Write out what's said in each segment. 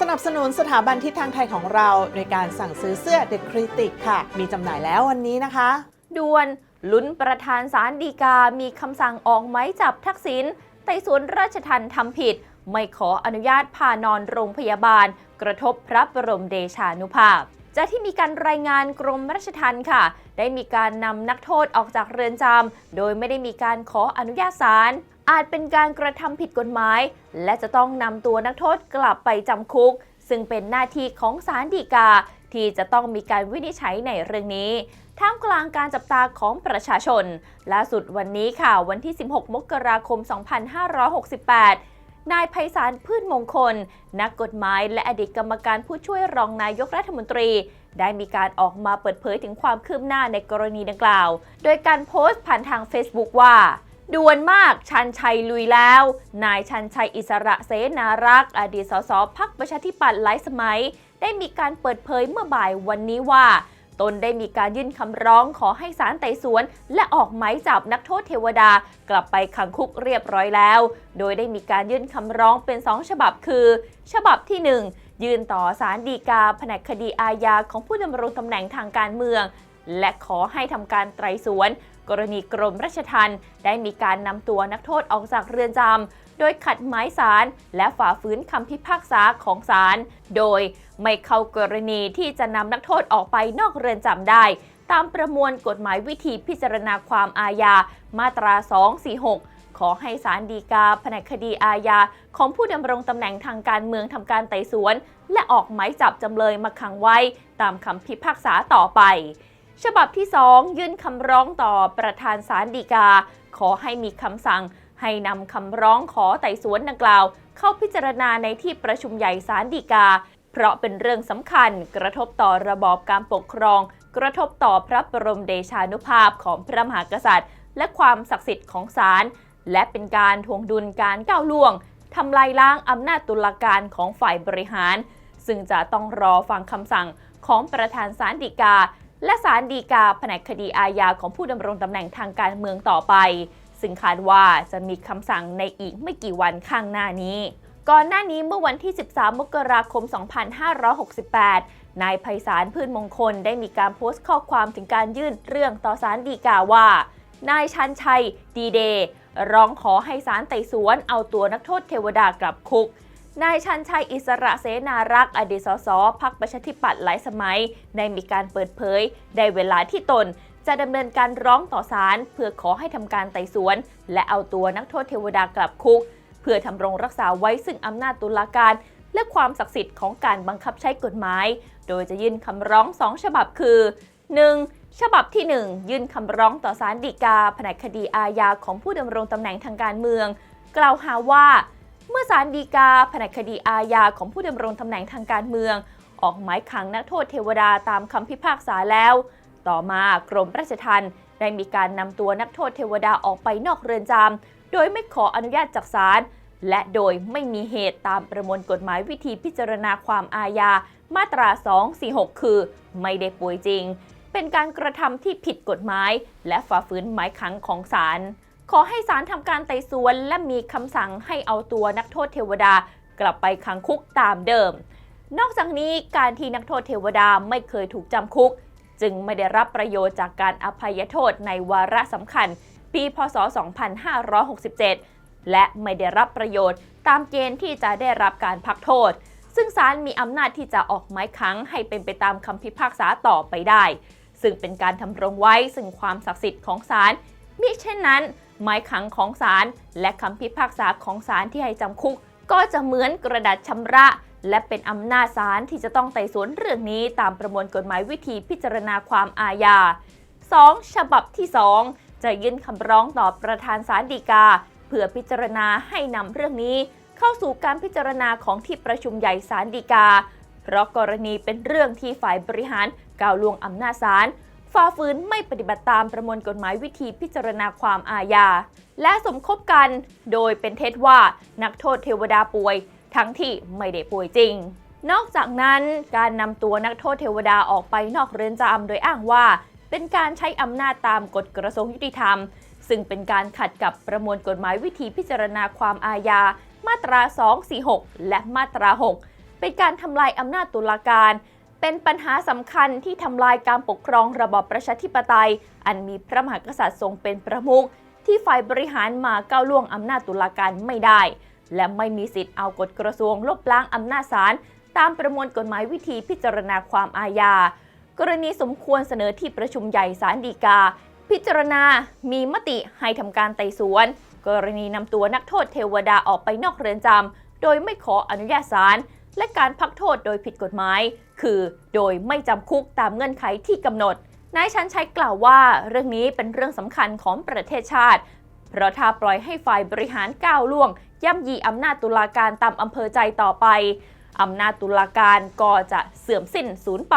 สนับสนุนสถาบันทิศทางไทยของเราโดยการสั่งซื้อเสื้อ The Critic ค่ะ มีจำหน่ายแล้ววันนี้นะคะ ด่วนลุ้นประธานศาลฎีกา มีคำสั่งออกไม้จับทักษิณไต่สวนราชทันทำผิด ไม่ขออนุญาตพานอนโรงพยาบาล กระทบพระบรมเดชานุภาพ จากที่มีการรายงานกรมราชทัณฑ์ค่ะ ได้มีการนำนักโทษออกจากเรือนจำโดยไม่ได้มีการขออนุญาตศาลอาจเป็นการกระทำผิดกฎหมาย และจะต้องนำตัวนักโทษกลับไปจำคุก ซึ่งเป็นหน้าที่ของศาลฎีกา ที่จะต้องมีการวินิจฉัยในเรื่องนี้ท่ามกลางการจับตาของประชาชน ล่าสุดวันนี้ค่ะ วันที่ 16 มกราคม 2568 นายไพศาลพืชมงคล นักกฎหมายและอดีตกรรมการผู้ช่วยรองนายกรัฐมนตรี ได้มีการออกมาเปิดเผยถึงความคืบหน้าในกรณีดังกล่าว โดยการโพสต์ผ่านทาง Facebook ว่าด่วนมากชันชัยลุยแล้ว นายชันชัยอิสระเสนารักษ์อดีตสสพักประชาธิปัตย์หลายสมัย ได้มีการเปิดเผยเมื่อบ่ายวันนี้ว่า ตนได้มีการยื่นคำร้องขอให้ศาลไต่สวน และออกหมายจับนักโทษเทวดา กลับไปขังคุกเรียบร้อยแล้ว โดยได้มีการยื่นคำร้องเป็น 2 ฉบับคือ ฉบับที่ 1 ยื่นต่อศาลฎีกาแผนกคดีอาญาของผู้ดำรงตำแหน่งทางการเมือง และขอให้ทำการไตรสวน กรณีกรมราชทัณฑ์ได้มีการนำตัวนักโทษออกจากเรือนจำ โดยขัดหมายศาลและฝ่าฝืนคำพิพากษาของศาลโดยไม่เข้ากรณีที่จะนำนักโทษออกไปนอกเรือนจำได้ ตามประมวลกฎหมายวิธีพิจารณาความอาญามาตรา 246ขอให้ศาลฎีกาแผนกคดีอาญาของผู้ดำรงตำแหน่งทางการเมืองทำการไต่สวน และออกหมายจับจำเลยมาขังไว้ ตามคำพิพากษาต่อไป ฉบับที่ 2 ยื่นคำร้องต่อประธานศาลฎีกา ขอให้มีคำสั่ง ให้นำคำร้องขอไต่สวนดังกล่าว เข้าพิจารณาในที่ประชุมใหญ่ศาลฎีกา เพราะเป็นเรื่องสำคัญกระทบต่อระบอบการปกครอง กระทบต่อพระบรมเดชานุภาพของพระมหากษัตริย์ และความศักดิ์สิทธิ์ของศาลและเป็นการทวงดุลการก้าวล่วงทำลายล้างอำนาจตุลาการของฝ่ายบริหาร ซึ่งจะต้องรอฟังคำสั่งของประธานศาลฎีกา และศาลฎีกาแผนกคดีอาญาของผู้ดำรงตำแหน่งทางการเมืองต่อไป ซึ่งคาดว่าจะมีคำสั่งในอีกไม่กี่วันข้างหน้านี้ ก่อนหน้านี้เมื่อวันที่ 13 มกราคม 2568 นายไพศาลพืชมงคลได้มีการโพสต์ข้อความถึงการยื่นเรื่องต่อศาลฎีกาว่า นายชันชัย ดีเดย์ร้องขอให้ศาลไต่สวนเอาตัวนักโทษเทวดากลับคุกนายชันชัยอิสระเสนารักษ์อดีตสสพักประชาธิปัตย์หลายสมัย ได้มีการเปิดเผย ได้เวลาที่ตน จะดำเนินการร้องต่อศาลเพื่อขอให้ทำการไต่สวน และเอาตัวนักโทษเทวดากลับคุก เพื่อทำรงรักษาไว้ซึ่งอำนาจตุลาการและความศักดิ์สิทธิ์ของการบังคับใช้กฎหมาย โดยจะยื่นคำร้อง2ฉบับคือ 1. ฉบับที่ 1 ยื่นคำร้องต่อศาลฎีกาแผนกคดีอาญาของผู้ดำรงตำแหน่งทางการเมือง กล่าวหาว่า เมื่อศาลฎีกาแผนกคดีอาญาของผู้ดำรงตำแหน่งทางการเมือง ออกหมายขังนักโทษเทวดาตามคำพิพากษาแล้ว ต่อมากรมราชทัณฑ์ได้มีการนำตัวนักโทษเทวดาออกไปนอกเรือนจำโดยไม่ขออนุญาตจากศาลและโดยไม่มีเหตุตามประมวลกฎหมายวิธีพิจารณาความอาญา มาตรา 246 คือ ไม่ได้ป่วยจริง เป็นการกระทำที่ผิดกฎหมาย และฝ่าฝืนหมายขังของศาลขอให้ศาลทำการไต่สวน และมีคำสั่งให้เอาตัวนักโทษเทวดากลับไปขังคุกตามเดิม นอกจากนี้การที่นักโทษเทวดาไม่เคยถูกจำคุก จึงไม่ได้รับประโยชน์จากการอภัยโทษในวาระสำคัญ ปีพศ 2567 และไม่ได้รับประโยชน์ตามเกณฑ์ที่จะได้รับการพักโทษ ซึ่งศาลมีอำนาจที่จะออกหมายขังให้เป็นไปตามคำพิพากษาต่อไปได้ ซึ่งเป็นการทำรงไว้ซึ่งความศักดิ์สิทธิ์ของศาลมิเช่นนั้นหมายขังของศาลและคำพิพากษาของศาลที่ให้จำคุก ก็จะเหมือนกระดาษชำระ และเป็นอำนาจศาลที่จะต้องไต่สวนเรื่องนี้ตามประมวลกฎหมายวิธีพิจารณาความอาญา 2. ฉบับที่ 2 จะยื่นคำร้องต่อประธานศาลฎีกา เพื่อพิจารณาให้นำเรื่องนี้ เข้าสู่การพิจารณาของที่ประชุมใหญ่ศาลฎีกา เพราะกรณีเป็นเรื่องที่ฝ่ายบริหารก้าวล่วงอำนาจศาลฝ่าฝืนไม่ปฏิบัติตามประมวลกฎหมายวิธีพิจารณาความอาญา และสมคบกัน โดยเป็นเท็จว่านักโทษเทวดาป่วย ทั้งที่ไม่ได้ป่วยจริง นอกจากนั้นการนำตัวนักโทษเทวดาออกไปนอกเรือนจำโดยอ้างว่า เป็นการใช้อำนาจตามกฎกระทรวงยุติธรรม ซึ่งเป็นการขัดกับประมวลกฎหมายวิธีพิจารณาความอาญา มาตรา 246 และมาตรา 6 เป็นการทำลายอำนาจตุลาการ เป็นปัญหาสำคัญที่ทำลายการปกครองระบอบประชาธิปไตย อันมีพระมหากษัตริย์ทรงเป็นประมุขที่ฝ่ายบริหารมาก้าวล่วงอำนาจตุลาการไม่ได้ และไม่มีสิทธิ์เอากฎกระทรวงลบล้างอำนาจศาลตามประมวลกฎหมายวิธีพิจารณาความอาญา กรณีสมควรเสนอที่ประชุมใหญ่ศาลฎีกา พิจารณา มีมติให้ทำการไต่สวน กรณีนำตัวนักโทษเทวดาออกไปนอกเรือนจำโดยไม่ขออนุญาตศาลและการพักโทษโดยผิดกฎหมาย คือโดยไม่จำคุกตามเงื่อนไขที่กำหนดนายชันชัยกล่าวว่า เรื่องนี้เป็นเรื่องสำคัญของประเทศชาติ เพราะถ้าปล่อยให้ฝ่ายบริหารก้าวล่วง ย่ำยีอำนาจตุลาการตามอำเภอใจต่อไปอำนาจตุลาการก็จะเสื่อมสิ้นสูญไป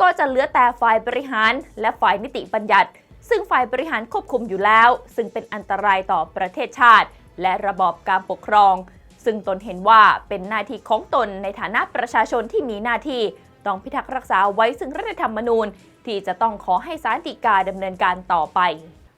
ก็จะเหลือแต่ฝ่ายบริหารและฝ่ายนิติบัญญัติ ซึ่งฝ่ายบริหารควบคุมอยู่แล้ว ซึ่งเป็นอันตรายต่อประเทศชาติ และระบอบการปกครอง ซึ่งตนเห็นว่าเป็นหน้าที่ของตนในฐานะประชาชนที่มีหน้าที่ต้องพิทักษ์รักษาไว้ซึ่งรัฐธรรมนูญ ที่จะต้องขอให้ศาลฎีกาดำเนินการต่อไป